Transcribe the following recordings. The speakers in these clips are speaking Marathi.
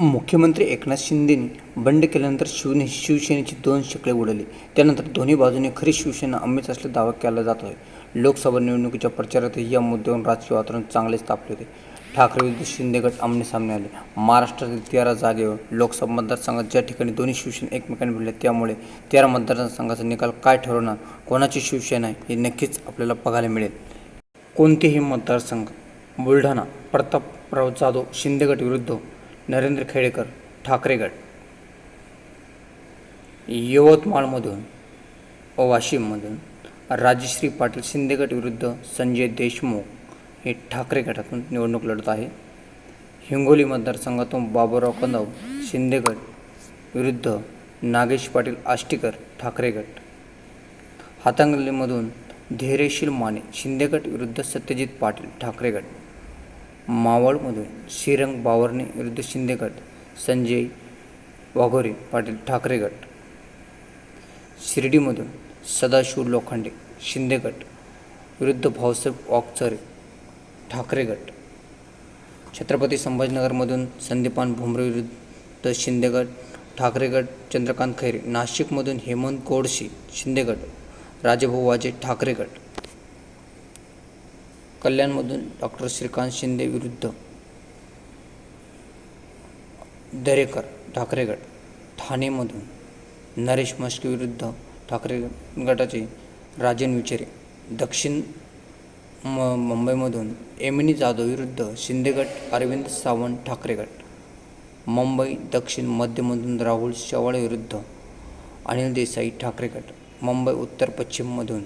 मुख्यमंत्री एकनाथ शिंदेंनी बंड केल्यानंतर शिवने शिवसेनेची दोन शकले उडवली. त्यानंतर दोन्ही बाजूने खरी शिवसेना अमित असल्याचा दावा केला जात आहे. लोकसभा निवडणुकीच्या प्रचारातही या मुद्द्यावरून राजकीय वातावरण चांगलेच तापले होते. ठाकरे विरुद्ध शिंदे गट आमने सामने आले. महाराष्ट्रातील तेरा जागेवर लोकसभा मतदारसंघात ज्या ठिकाणी दोन्ही शिवसेना एकमेकांनी भिडल्या त्यामुळे तेरा मतदारसंघाचा निकाल काय ठरवणार कोणाची शिवसेना आहे हे नक्कीच आपल्याला बघायला मिळेल. कोणतेही मतदारसंघ बुलढाणा प्रतापराव जाधव शिंदे गट विरुद्ध नरेंद्र खेडेकर ठाकरेगड. यवतमाळमधून व वाशिममधून राजश्री पाटील शिंदेगट विरुद्ध संजय देशमुख हे ठाकरे गटातून निवडणूक लढत आहे. हिंगोली मतदारसंघातून बाबूराव कदम शिंदेगड विरुद्ध नागेश पाटील आष्टीकर ठाकरे गट हातांगलीमधून धैर्यशील माने शिंदेगट विरुद्ध सत्यजित पाटील ठाकरे गट मावळमधून श्रीरंग बावरणे विरुद्ध शिंदे गट संजय वाघोरे पाटील ठाकरे गट. शिर्डीमधून सदाशिव लोखंडे शिंदे गट विरुद्ध भाऊसाहेब वाकचरे ठाकरे गट. छत्रपती संभाजीनगरमधून संदीपान भुमरे विरुद्ध शिंदे गट ठाकरे गट चंद्रकांत खैरे नाशिकमधून हेमंत गोडशी शिंदे गट राजेभाऊ वाजे ठाकरे गट. कल्याणमधून डॉक्टर श्रीकांत शिंदे विरुद्ध दरेकर ठाकरेगट ठाणेमधून नरेश मस्के विरुद्ध ठाकरे गटाचे राजन विचारे दक्षिण म मुंबईमधून एमिनी जाधव विरुद्ध शिंदेगट अरविंद सावंत ठाकरेगट मुंबई दक्षिण मध्यमधून राहुल शेवाळे विरुद्ध अनिल देसाई ठाकरेगट मुंबई उत्तर पश्चिममधून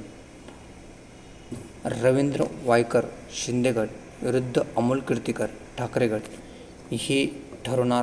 रवींद्र वायकर शिंदेगड विरुद्ध अमोल कीर्तीकर ठाकरेगड हे ठरवणार